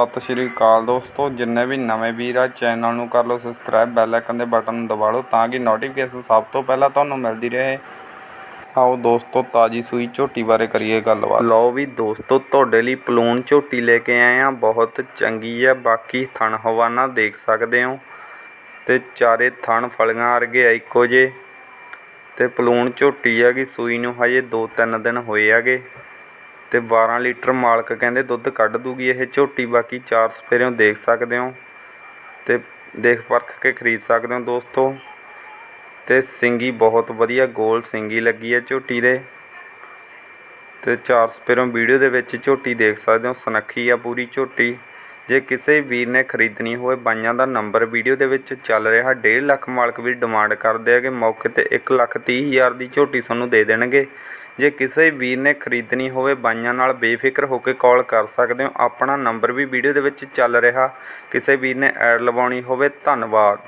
ਸਤਿ ਸ਼੍ਰੀ ਅਕਾਲ ਦੋਸਤੋ, ਜਿੰਨੇ ਵੀ ਨਵੇਂ ਵੀਰ ਆ, ਚੈਨਲ ਨੂੰ ਕਰ ਲਓ ਸਬਸਕ੍ਰਾਈਬ ਬੈਲ ਆਈਕਨ ਦੇ ਬਟਨ ਨੂੰ ਦਬਾ ਲਓ ਤਾਂ ਕਿ ਨੋਟੀਫਿਕੇਸ਼ਨ ਸਭ ਤੋਂ ਪਹਿਲਾਂ ਤੁਹਾਨੂੰ ਮਿਲਦੀ ਰਹੇ। ਆਓ ਦੋਸਤੋ, ਤਾਜੀ ਸੂਈ ਝੋਟੀ ਬਾਰੇ ਕਰੀਏ ਗੱਲਬਾਤ। ਲਓ ਵੀ ਦੋਸਤੋ, ਤੁਹਾਡੇ ਲਈ ਪਲੂਨ ਝੋਟੀ ਲੈ ਕੇ ਆਏ ਆ ਬਹੁਤ ਚੰਗੀ ਹੈ ਬਾਕੀ ਥਣ ਹਵਾਨਾ ਦੇਖ ਸਕਦੇ ਹੋ। ਤੇ ਚਾਰੇ ਥਣ ਫਲੀਆਂ ਵਰਗੇ ਆ ਇੱਕੋ ਜੇ ਤੇ ਪਲੂਨ ਝੋਟੀ ਹੈਗੀ ਸੂਈ ਨੂੰ ਹਜੇ 2-3 ਦਿਨ ਹੋਏ ਹੈਗੇ। ਅਤੇ ਬਾਰ੍ਹਾਂ ਲੀਟਰ ਮਾਲਕ ਕਹਿੰਦੇ ਦੁੱਧ ਕੱਢ ਦੂਗੀ ਇਹ ਝੋਟੀ, ਬਾਕੀ ਚਾਰ ਸਪੇਰਿਓਂ ਦੇਖ ਸਕਦੇ ਹੋ ਅਤੇ ਦੇਖ ਪਰਖ ਕੇ ਖਰੀਦ ਸਕਦੇ ਹੋ ਦੋਸਤੋ। ਅਤੇ ਸਿੰਗੀ ਬਹੁਤ ਵਧੀਆ ਗੋਲ ਸਿੰਗੀ ਲੱਗੀ ਹੈ ਝੋਟੀ ਦੇ। ਅਤੇ ਚਾਰ ਸਪੇਰੋਂ ਵੀਡੀਓ ਦੇ ਵਿੱਚ ਝੋਟੀ ਦੇਖ ਸਕਦੇ ਹੋ, ਸਨੱਖੀ ਆ ਪੂਰੀ ਝੋਟੀ। ਜੇ ਕਿਸੇ ਵੀਰ ਨੇ ਖਰੀਦਣੀ ਹੋਵੇ, ਬਾਈਆਂ ਦਾ ਨੰਬਰ ਵੀਡੀਓ ਦੇ ਵਿੱਚ ਚੱਲ ਰਿਹਾ। 1.5 ਲੱਖ ਮਾਲਕ ਵੀ ਡਿਮਾਂਡ ਕਰਦੇ ਹੈਗੇ ਮੌਕੇ ਤੇ 1 ਲੱਖ ਤੀਹ ਹਜ਼ਾਰ ਦੀ ਝੋਟੀ ਤੁਹਾਨੂੰ ਦੇ ਦੇਣਗੇ। ਜੇ ਕਿਸੇ ਵੀਰ ਨੇ ਖਰੀਦਣੀ ਹੋਵੇ, ਬਾਈਆਂ ਨਾਲ ਬੇਫਿਕਰ ਹੋ ਕੇ ਕਾਲ ਕਰ ਸਕਦੇ ਹੋ। ਆਪਣਾ ਨੰਬਰ ਵੀ ਵੀਡੀਓ ਦੇ ਵਿੱਚ ਚੱਲ ਰਿਹਾ। ਕਿਸੇ ਵੀਰ ਨੇ ਐਡ ਲਵਾਉਣੀ ਹੋਵੇ, ਧੰਨਵਾਦ।